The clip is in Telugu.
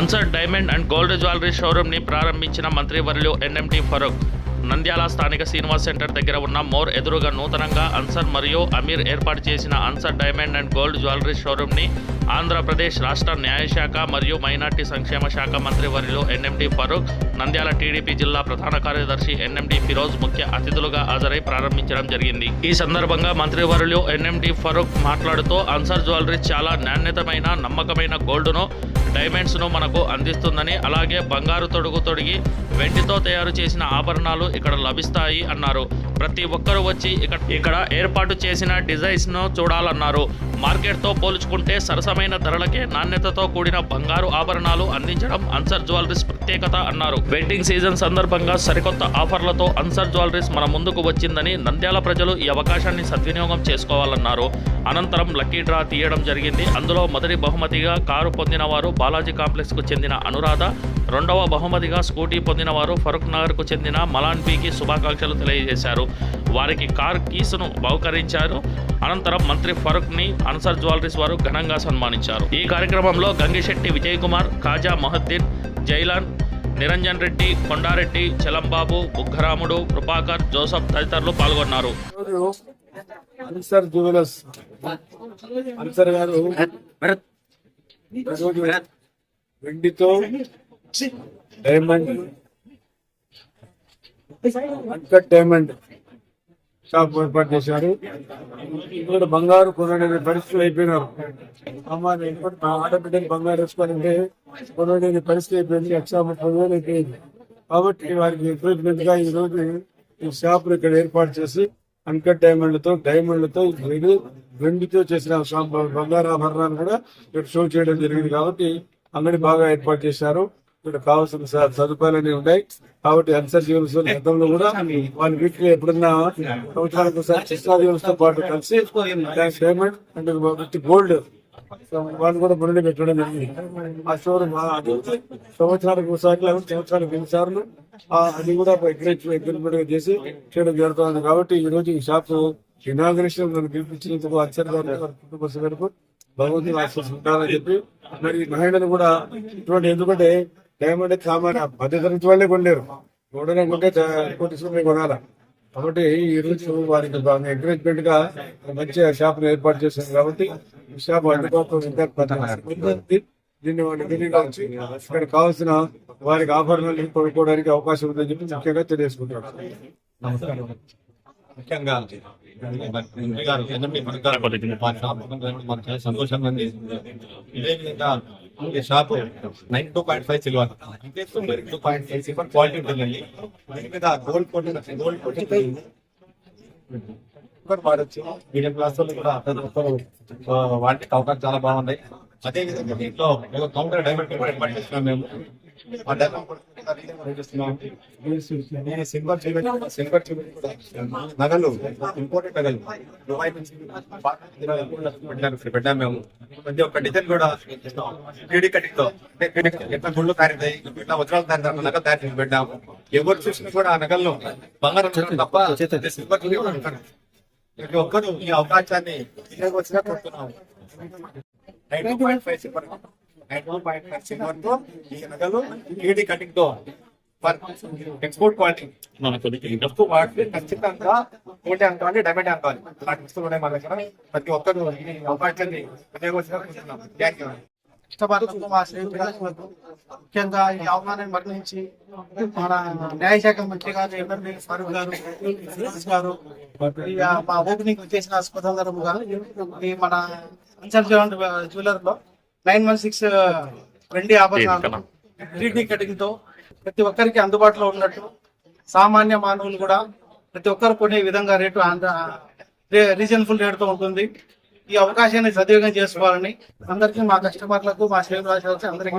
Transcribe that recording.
Ansar diamond and gold jewellery షోరూమ్ని ప్రారంభించిన మంత్రివర్యులు ఎన్ఎంటి ఫరూక్. నంద్యాల స్థానిక శ్రీనివాస్ సెంటర్ దగ్గర ఉన్న మోర్ ఎదురుగా నూతనంగా అన్సర్ మరియు అమీర్ ఏర్పాటు చేసిన Ansar diamond and gold jewellery షోరూమ్ని Andhra Pradesh రాష్ట్ర న్యాయశాఖ మరియు మైనార్టీ సంక్షేమ శాఖ మంత్రివర్యులు ఎన్ఎండి ఫరూక్ నంద్యాల టీడీపీ జిల్లా ప్రధాన కార్యదర్శి ఎన్ఎండి ఫిరోజ్ ముఖ్య అతిథులుగా హాజరై ప్రారంభించడం జరిగింది. ఈ సందర్భంగా మంత్రివర్యులు ఎన్ఎండి ఫరూక్ మాట్లాడుతూ అన్సర్ జ్యువెలరీ చాలా నాణ్యతమైన నమ్మకమైన గోల్డ్ను డైమండ్స్ను మనకు అందిస్తుందని అలాగే బంగారు తొడుగు తొడిగి వెండితో తయారు చేసిన ఆభరణాలు ఇక్కడ లభిస్తాయి అన్నారు. ప్రతి ఒక్కరూ వచ్చి ఇక్కడ ఇక్కడ ఏర్పాటు చేసిన డిజైన్స్ను చూడాలన్నారు. మార్కెట్తో పోల్చుకుంటే సరసమైన ధరలకే నాణ్యతతో కూడిన బంగారు ఆభరణాలు అందించడం అన్సర్ జ్యువెలరీస్ ప్రత్యేకత అన్నారు. వెడ్డింగ్ సీజన్ సందర్భంగా సరికొత్త ఆఫర్లతో అన్సర్ జ్యువెలరీస్ మన ముందుకు వచ్చిందని నంద్యాల ప్రజలు ఈ అవకాశాన్ని సద్వినియోగం చేసుకోవాలన్నారు. అనంతరం లక్కీ డ్రా తీయడం జరిగింది. అందులో మొదటి బహుమతిగా కారు పొందిన వారు బాలాజీ కాంప్లెక్స్కు చెందిన అనురాధ రెండవ బహుమతిగా స్కూటీ పొందిన వారు ఫరూక్ నగర్కు చెందిన మలాన్ పీకి శుభాకాంక్షలు తెలియజేశారు. వారికి కార్ కీసును బహుకరించారు. అనంతరం మంత్రి ఫరూక్ని అన్సర్ జ్యువెలరీస్ వారు ఘనంగా సన్మానించారు. ఈ కార్యక్రమంలో గంగిశెట్టి విజయ్ కుమార్ ఖాజా మొహద్దీన్ జైలాన్ నిరంజన్ రెడ్డి కొండారెడ్డి చలంబాబు బుగ్గరాముడు కృపాకర్ జోసఫ్ తదితరులు పాల్గొన్నారు. ఈరోజు అన్సర్ జ్యువెలర్స్ అన్సర్ గారు ఈరోజు వెండితో డైమండ్. అంకట్ డైమండ్ షాప్ ఏర్పాటు చేశారు. ఇక్కడ బంగారు కొనలేని పరిస్థితులు అయిపోయినారు. అమ్మాయి ఇప్పుడు మా బంగారు వేసుకోవాలంటే కొనలేని పరిస్థితి అయిపోయింది. లక్ష ముప్పై వేలు అయిపోయింది. కాబట్టి వారికి ఎంకరేజ్మెంట్గా ఈ రోజు ఈ షాప్ ఇక్కడ ఏర్పాటు చేసి అన్కట్ డైమండ్లతో డైమండ్లతో రెండు వెండితో చేసిన బంగారాభరణాలు కూడా ఇక్కడ షో చేయడం జరిగింది కాబట్టి అంగడి బాగా ఏర్పాటు చేశారు. ఇక్కడ కావాల్సిన సదుపాయాలన్నీ ఉన్నాయి. కాబట్టి అన్సర్ జీవన్స్ గతంలో కూడా వాళ్ళ వీటిలో ఎప్పుడన్నా సంవత్సరానికి కృష్ణా తో పాటు కలిసి డైమండ్ అండ్ గోల్డ్ వాళ్ళు కూడా మురళి పెట్టడం జరిగింది. ఆ షోరూమ్ అది సంవత్సరానికి ఒకసారి లేకపోతే సంవత్సరానికి రెండు సార్లు అది కూడా ఎంకరేజ్గా చేసి చేయడం జరుగుతుంది. కాబట్టి ఈ రోజు ఈ షాప్ ఇనాగ్రేషన్ నన్ను పిలిపించినందుకు అచ్చర్ గారు కుటుంబ సభ్యులకు భగవంతుని ఆశిస్తుంటారని చెప్పి మరి మహిళలు కూడా ఇటువంటి ఎందుకంటే డైమండ్ సామాన్య మధ్యతరగతి వాళ్ళే కొనలేరు. కొనడం కొంటే కోటి రూపాయలు కొనాల. కాబట్టి ఈ రోజు వారికి ఎంకరేజ్మెంట్గా మంచి షాప్ ఏర్పాటు చేశారు కాబట్టి షాప్ అందుబాటులో. దీన్ని వాళ్ళు వినియోగించి ఇక్కడ కావాల్సిన వారికి ఆభరణాలు కొనుక్కోవడానికి అవకాశం ఉందని చెప్పి ముఖ్యంగా తెలియజేసుకుంటారు నమస్కారం. ముఖ్యంగా మంత్రి గారు ఎన్ఎండి మంత్రి గారు మా షాప్ ఉన్నందుకు మాకు చాలా సంతోషంగా ఉంది ఇదే విధంగా ఈ shop nine two point five silver two point five silver quality ఉంటుందండి దీని మీద గోల్డ్ కోటింగ్ గోల్డ్ కోటింగ్ కూడా వాడచ్చు. మీడియం క్లాస్ వాళ్ళు కూడా ప్రతి ఒక్కరు అవకాశం చాలా బాగున్నాయి. అదే విధంగా దీంట్లో ఒక కౌంటర్ డైమండ్ పట్టిస్తున్నాం మేము. ఆ డైమండ్ కూడా సిల్వర్ జ్యువెలరీ సిల్వర్ జ్యువెలరీ నగలు ఇంపార్టెంట్ నగలు. దుబాయ్ నుంచి మేము. ప్రతి ఒక్క డిజైన్ కూడా పీడి కటింగ్తో ఎట్లా గుళ్ళు తయారవుతాయి ఎట్లా వజ్రాలు తయారు నగలు తయారు చేసి పెట్టాము. ఎవరు చూసినా కూడా ఆ నగలను బంగారం తప్ప సిల్వర్ ప్రతి ఒక్కరూ ఈ అవకాశాన్ని వచ్చినా కొడుతున్నాము. Nine two point five silver nine two point five సిల్వర్తో ఈ నగలు పీడి కటింగ్తో ఎక్స్పోర్ట్ క్వాలిటీ ఎక్కువ వాటిని ఖచ్చితంగా కోటి అనుకోవాలి డైమండ్ అనుకోవాలి అలాంటి వస్తువులు ఉన్నాయి మన దగ్గర. ప్రతి ఒక్కరు అవకాశాన్ని అవకాశాన్ని వినియోగించుకుంటున్నాం థ్యాంక్ యూ ఇష్టపడుతున్న మా స్నేహితులకు ముఖ్యంగా ఈ అవమానాన్ని మరణించి మన న్యాయశాఖ మంత్రి గారు ఎమ్మెల్యే ఫారూక్ గారు గారు మా ఓపెనింగ్ చేసిన స్వతంత్రముగా ఈ మన అంచల్ జ్యువెలర్లో నైన్ వన్ సిక్స్ వెండి ఆభరణాలు త్రీ కటింగ్తో ప్రతి ఒక్కరికి అందుబాటులో ఉన్నట్టు సామాన్య మానవులు కూడా ప్రతి ఒక్కరు కొనే విధంగా రేటు రీజనబుల్ రేటుతో ఉంటుంది. ఈ అవకాశాన్ని సద్వినియోగం చేసుకోవాలని అందరికీ మా కస్టమర్లకు మా సేవ అందరికీ